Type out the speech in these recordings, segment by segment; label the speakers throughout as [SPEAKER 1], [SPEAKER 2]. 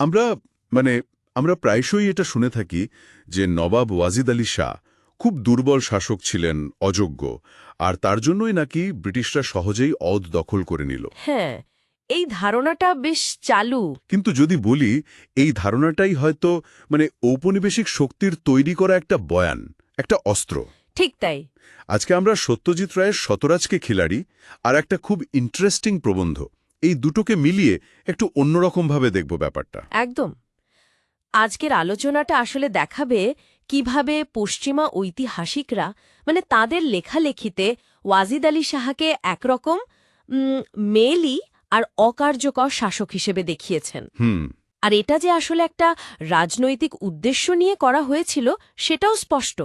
[SPEAKER 1] আমরা মানে আমরা প্রায়শই এটা শুনে থাকি যে নবাব ওয়াজিদ আলী শাহ খুব দুর্বল শাসক ছিলেন অযোগ্য আর তার জন্যই নাকি ব্রিটিশরা সহজেই অদ দখল করে নিল।
[SPEAKER 2] হ্যাঁ এই ধারণাটা বেশ চালু।
[SPEAKER 1] কিন্তু যদি বলি এই ধারণাটাই হয়তো মানে ঔপনিবেশিক শক্তির তৈরি করা একটা বয়ান একটা অস্ত্র।
[SPEAKER 2] ঠিক তাই।
[SPEAKER 1] আজকে আমরা সত্যজিৎ রায়ের শতরাজকে খিলাড়ি আর একটা খুব ইন্টারেস্টিং প্রবন্ধ। এই দুটোকে মিলিয়ে একটু অন্যরকমভাবে দেখব ব্যাপারটা।
[SPEAKER 2] একদম। আজকের আলোচনাটা আসলে দেখাবে কীভাবে পশ্চিমা ঐতিহাসিকরা মানে তাদের লেখালেখিতে ওয়াজিদ আলী সাহাকে একরকম মেলি আর অকার্যকর শাসক হিসেবে দেখিয়েছেন।
[SPEAKER 1] হুম।
[SPEAKER 2] আর এটা যে আসলে একটা রাজনৈতিক উদ্দেশ্য নিয়ে করা হয়েছিল সেটাও স্পষ্ট।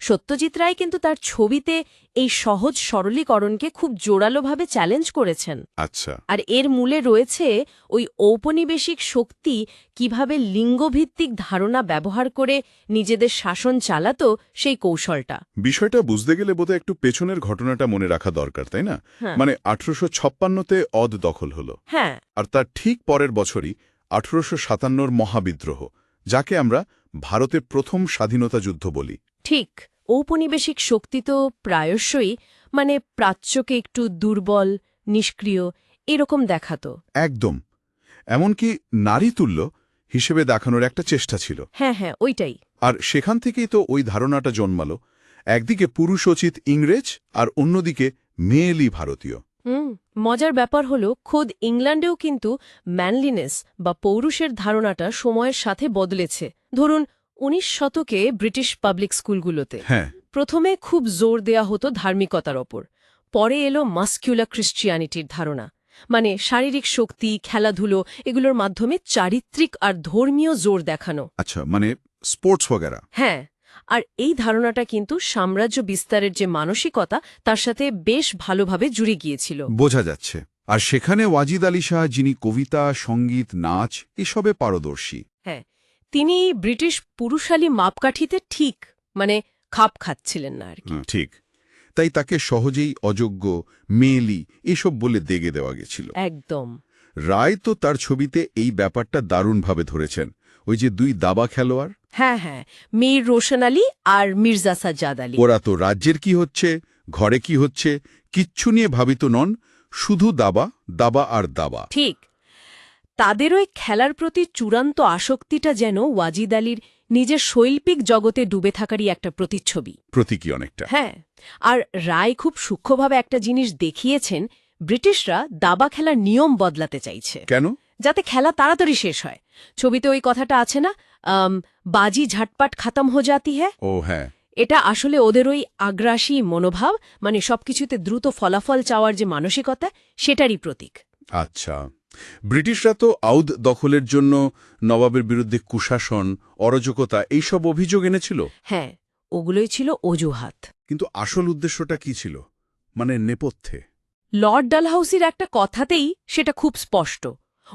[SPEAKER 2] সত্যজিৎ রায় কিন্তু তার ছবিতে এই সহজ সরলীকরণকে খুব জোরালোভাবে চ্যালেঞ্জ করেছেন।
[SPEAKER 1] আচ্ছা।
[SPEAKER 2] আর এর মূলে রয়েছে ওই ঔপনিবেশিক শক্তি কীভাবে লিঙ্গভিত্তিক ধারণা ব্যবহার করে নিজেদের শাসন চালাতো সেই কৌশলটা।
[SPEAKER 1] বিষয়টা বুঝতে গেলে বোধহয় একটু পেছনের ঘটনাটা মনে রাখা দরকার তাই না?
[SPEAKER 2] হ্যাঁ।
[SPEAKER 1] মানে আঠারোশো ছাপ্পান্নতে অদ দখল হলো।
[SPEAKER 2] হ্যাঁ।
[SPEAKER 1] আর তার ঠিক পরের বছরই আঠারোশো সাতান্নর মহাবিদ্রোহ যাকে আমরা ভারতের প্রথম স্বাধীনতা যুদ্ধ বলি।
[SPEAKER 2] ঠিক ঔপনিবেশিক শক্তি তো প্রায়শই মানে প্রাচ্যকে একটু দুর্বল নিষ্ক্রিয় এরকম দেখাতো।
[SPEAKER 1] একদম। এমনকি নারীতুল্য হিসেবে দেখানোর একটা চেষ্টা ছিল।
[SPEAKER 2] হ্যাঁ হ্যাঁ ওইটাই।
[SPEAKER 1] আর সেখান থেকেই তো ওই ধারণাটা জন্মালো। একদিকে পুরুষোচিত ইংরেজ আর অন্যদিকে মেয়েলি ভারতীয়।
[SPEAKER 2] হুম মজার ব্যাপার হলো খোদ ইংল্যান্ডেও কিন্তু ম্যানলিনেস বা পৌরুষের ধারণাটা সময়ের সাথে বদলেছে। ধরুন উনিশ শতকে ব্রিটিশ পাবলিক স্কুলগুলোতে।
[SPEAKER 1] হ্যাঁ।
[SPEAKER 2] প্রথমে খুব জোর দেয়া হতো ধার্মিকতার ওপর। পরে এলো মাস্কিউলা ক্রিশ্চিয়ানিটির ধারণা। মানে শারীরিক শক্তি খেলাধুলো এগুলোর মাধ্যমে চারিত্রিক আর ধর্মীয় জোর দেখানো।
[SPEAKER 1] আচ্ছা মানে স্পোর্টস ওয়াগেরা।
[SPEAKER 2] হ্যাঁ আর এই ধারণাটা কিন্তু সাম্রাজ্য বিস্তারের যে মানসিকতা তার সাথে বেশ ভালোভাবে জুড়ে গিয়েছিল।
[SPEAKER 1] বোঝা যাচ্ছে। আর সেখানে ওয়াজিদ আলী শাহ যিনি কবিতা সংগীত নাচ এসবে পারদর্শী।
[SPEAKER 2] তিনি ব্রিটিশ পুরুষালী মাপকাঠিতে ঠিক মানে খাপ খাচ্ছিলেন না আর কি।
[SPEAKER 1] ঠিক। তাই তাকে সহজেই অযোগ্য মেয়েলি এসব বলে দেগে দেওয়া গেছিল।
[SPEAKER 2] একদম।
[SPEAKER 1] রায় তো তার ছবিতে এই ব্যাপারটা দারুণভাবে ধরেছেন। ওই যে দুই দাবা খেলোয়াড়।
[SPEAKER 2] হ্যাঁ হ্যাঁ মীর রোশন আলী আর মির্জা সাজ্জাদ আলী।
[SPEAKER 1] ওরা তো রাজ্যের কি হচ্ছে ঘরে কি হচ্ছে কিচ্ছু নিয়ে ভাবিত নন শুধু দাবা দাবা আর দাবা।
[SPEAKER 2] ঠিক। তাদের ওই খেলার প্রতি চূড়ান্ত আসক্তিটা যেন ওয়াজিদ আলীর নিজের শৈল্পিক জগতে ডুবে থাকারই একটা প্রতিচ্ছবি।
[SPEAKER 1] প্রতীকী অনেকটা।
[SPEAKER 2] হ্যাঁ আর রায় খুব সূক্ষ্মভাবে একটা জিনিস দেখিয়েছেন ব্রিটিশরা দাবা খেলার নিয়ম বদলাতে চাইছে।
[SPEAKER 1] কেন?
[SPEAKER 2] যাতে খেলা তাড়াতাড়ি শেষ হয়। ছবিতে ওই কথাটা আছে না বাজি ঝাটপাট খাতাম হো জাতি হ্যাঁ
[SPEAKER 1] ও হ্যাঁ।
[SPEAKER 2] এটা আসলে ওদের ওই আগ্রাসী মনোভাব মানে সবকিছুতে দ্রুত ফলাফল চাওয়ার যে মানসিকতা সেটারই প্রতীক।
[SPEAKER 1] আচ্ছা। ব্রিটিশরা তো আউদ দখলের জন্য নবাবের বিরুদ্ধে কুশাসন অরাজকতা এইসব অভিযোগ এনেছিল?
[SPEAKER 2] হ্যাঁ ওগুলোই ছিল অজুহাত।
[SPEAKER 1] কিন্তু আসল উদ্দেশ্যটা কি ছিল? মানে নেপথ্যে।
[SPEAKER 2] লর্ড ডালহাউসির একটা কথাতেই সেটা খুব স্পষ্ট।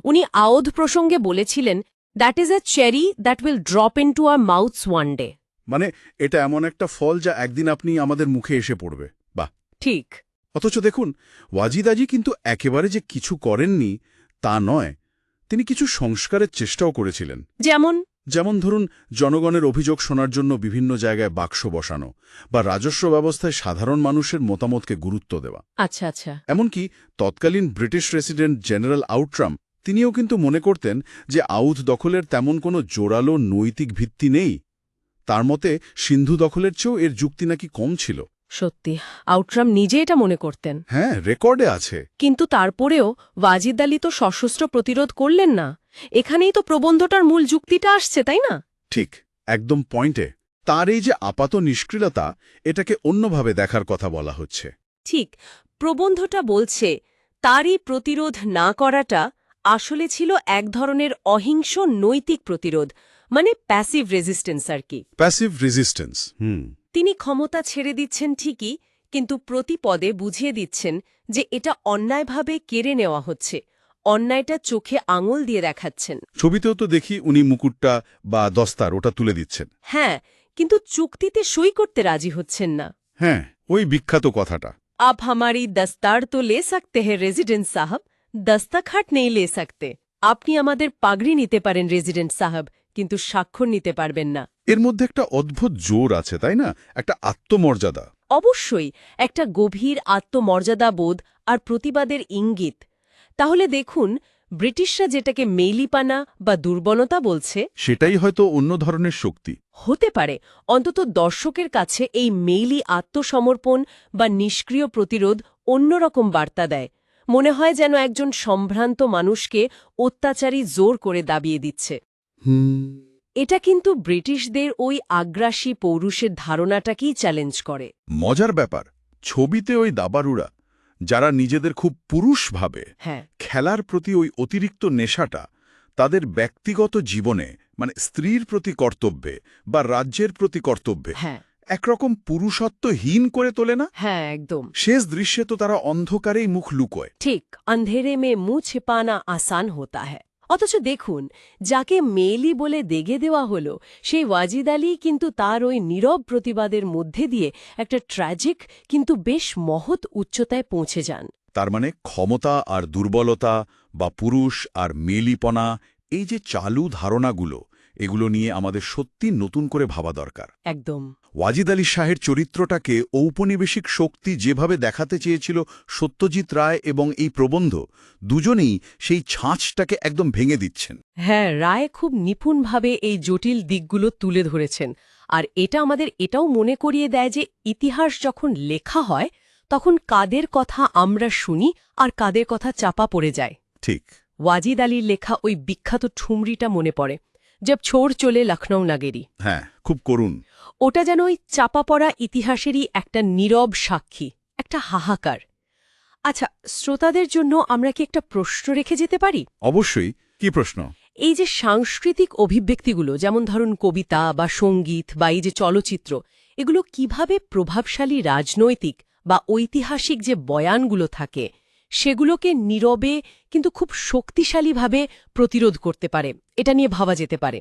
[SPEAKER 2] উনি আওধ প্রসঙ্গে বলেছিলেন that is a cherry that will drop in to our mouths one day
[SPEAKER 1] মানে এটা এমন একটা ফল যা একদিন আপনি আমাদের মুখে এসে পড়বে। বাহ।
[SPEAKER 2] ঠিক।
[SPEAKER 1] অথচ দেখুন ওয়াজিদাজি কিন্তু একেবারে যে কিছু করেননি তা নয় তিনি কিছু সংস্কারের চেষ্টাও করেছিলেন।
[SPEAKER 2] যেমন?
[SPEAKER 1] যেমন ধরুন জনগণের অভিযোগ শোনার জন্য বিভিন্ন জায়গায় বাক্স বসানো বা রাজস্ব ব্যবস্থায় সাধারণ মানুষের মতামতকে গুরুত্ব দেওয়া।
[SPEAKER 2] আচ্ছা আচ্ছা।
[SPEAKER 1] এমনকি তৎকালীন ব্রিটিশ রেসিডেন্ট জেনারেল আউট্রাম তিনিও কিন্তু মনে করতেন যে আউধ দখলের তেমন কোনো জোরালো নৈতিক ভিত্তি নেই। তার মতে সিন্ধু দখলের চেয়েও এর যুক্তি নাকি কম ছিল।
[SPEAKER 2] সত্যি আউটরাম নিজে এটা মনে করতেন।
[SPEAKER 1] হ্যাঁ রেকর্ডে আছে।
[SPEAKER 2] কিন্তু তারপরেও ওয়াজিদ আলী তো সশস্ত্র প্রতিরোধ করলেন না। এখানেই তো প্রবন্ধটার মূল যুক্তিটা আসছে তাই না?
[SPEAKER 1] ঠিক একদম পয়েন্টে। তার এই যে আপাত নিষ্ক্রিয়তা এটাকে অন্যভাবে দেখার কথা বলা হচ্ছে।
[SPEAKER 2] ঠিক প্রবন্ধটা বলছে তারই প্রতিরোধ না করাটা আসলে ছিল এক ধরনের অহিংস নৈতিক প্রতিরোধ মানে প্যাসিভ রেজিস্ট্যান্স আর কি।
[SPEAKER 1] প্যাসিভ রেজিস্ট্যান্স হুম।
[SPEAKER 2] তিনি ক্ষমতা ছেড়ে দিচ্ছেন ঠিকই কিন্তু প্রতি পদে বুঝিয়ে দিচ্ছেন যে এটা অন্যায়ভাবে কেড়ে নেওয়া হচ্ছে অন্যায়টা চোখে আঙুল দিয়ে দেখাচ্ছেন।
[SPEAKER 1] ছবিতেও তো দেখি উনি মুকুটটা বা দস্তার ওটা তুলে দিচ্ছেন।
[SPEAKER 2] হ্যাঁ কিন্তু চুক্তিতে সই করতে রাজি হচ্ছেন না।
[SPEAKER 1] হ্যাঁ ওই বিখ্যাত কথাটা।
[SPEAKER 2] আপ হামারি দস্তার তো লে সকতে হে রেজিডেন্ট সাহাব দস্তাখাট নেই লে সকতে। আপনি আমাদের পাগড়ি নিতে পারেন রেজিডেন্ট সাহাব কিন্তু স্বাক্ষর নিতে পারবেন না।
[SPEAKER 1] এর মধ্যে একটা অদ্ভুত জোর আছে তাই না? একটা আত্মমর্যাদা।
[SPEAKER 2] অবশ্যই একটা গভীর আত্মমর্যাদাবোধ আর প্রতিবাদের ইঙ্গিত। তাহলে দেখুন ব্রিটিশরা যেটাকে মেইলিপানা বা দুর্বলতা বলছে
[SPEAKER 1] সেটাই হয়তো অন্য ধরনের শক্তি।
[SPEAKER 2] হতে পারে অন্তত দর্শকের কাছে এই মেইলি আত্মসমর্পণ বা নিষ্ক্রিয় প্রতিরোধ অন্যরকম বার্তা দেয়। মনে হয় যেন একজন সম্ভ্রান্ত মানুষকে অত্যাচারী জোর করে দাবিয়ে দিচ্ছে। এটা কিন্তু ব্রিটিশদের ওই আগ্রাসী পৌরুষের ধারণাটাকেই চ্যালেঞ্জ করে।
[SPEAKER 1] মজার ব্যাপার ছবিতে ওই দাবারুরা যারা নিজেদের খুব পুরুষ ভাবে
[SPEAKER 2] হ্যাঁ।
[SPEAKER 1] খেলার প্রতি ওই অতিরিক্ত নেশাটা তাদের ব্যক্তিগত জীবনে মানে স্ত্রীর প্রতি কর্তব্যে বা রাজ্যের প্রতি কর্তব্যে
[SPEAKER 2] হ্যাঁ।
[SPEAKER 1] একরকম পুরুষত্বহীন করে তোলে না?
[SPEAKER 2] হ্যাঁ একদম।
[SPEAKER 1] শেষ দৃশ্যে তো তারা অন্ধকারেই মুখ লুকোয়।
[SPEAKER 2] ঠিক অন্ধেরে মে মুঁ ছিপানা আসান হতা হ্যায়। অথচ দেখুন, যাকে মেলি বলে দেগে দেওয়া হলো, সেই ওয়াজিদ আলী কিন্তু তার ওই নীরব প্রতিবাদের মধ্যে দিয়ে একটা ট্র্যাজিক কিন্তু বেশ মহৎ উচ্চতায় পৌঁছে যান।
[SPEAKER 1] তার মানে ক্ষমতা আর দুর্বলতা বা পুরুষ আর মেলিপনা এই যে চালু ধারণাগুলো এগুলো নিয়ে আমাদের সত্যি নতুন করে ভাবা দরকার।
[SPEAKER 2] একদম।
[SPEAKER 1] ওয়াজিদ আলী শাহের চরিত্রটাকে ঔপনিবেশিক শক্তি যেভাবে দেখাতে চেয়েছিল সত্যজিৎ রায় এবং এই প্রবন্ধ দুজনেই সেই ছাঁচটাকে একদম ভেঙে দিচ্ছেন।
[SPEAKER 2] হ্যাঁ রায় খুব নিপুণভাবে এই জটিল দিকগুলো তুলে ধরেছেন। আর এটা আমাদের এটাও মনে করিয়ে দেয় যে ইতিহাস যখন লেখা হয় তখন কাদের কথা আমরা শুনি আর কাদের কথা চাপা পড়ে যায়।
[SPEAKER 1] ঠিক।
[SPEAKER 2] ওয়াজিদ আলীর লেখা ওই বিখ্যাত ঠুমরিটা মনে পড়ে। জব ছোড় চলে লখনৌ নাগেরি।
[SPEAKER 1] হ্যাঁ খুব করুণ।
[SPEAKER 2] ওটা যেন ওই চাপা পড়া ইতিহাসেরই একটা নীরব সাক্ষী একটা হাহাকার। আচ্ছা শ্রোতাদের জন্য আমরা কি একটা প্রশ্ন রেখে যেতে পারি?
[SPEAKER 1] অবশ্যই। কি প্রশ্ন?
[SPEAKER 2] এই যে সাংস্কৃতিক অভিব্যক্তিগুলো যেমন ধরুন কবিতা বা সংগীত বা এই যে চলচ্চিত্র এগুলো কীভাবে প্রভাবশালী রাজনৈতিক বা ঐতিহাসিক যে বয়ানগুলো থাকে সেগুলোকে নীরবে কিন্তু খুব শক্তিশালীভাবে প্রতিরোধ করতে পারে। এটা নিয়ে ভাবা যেতে পারে।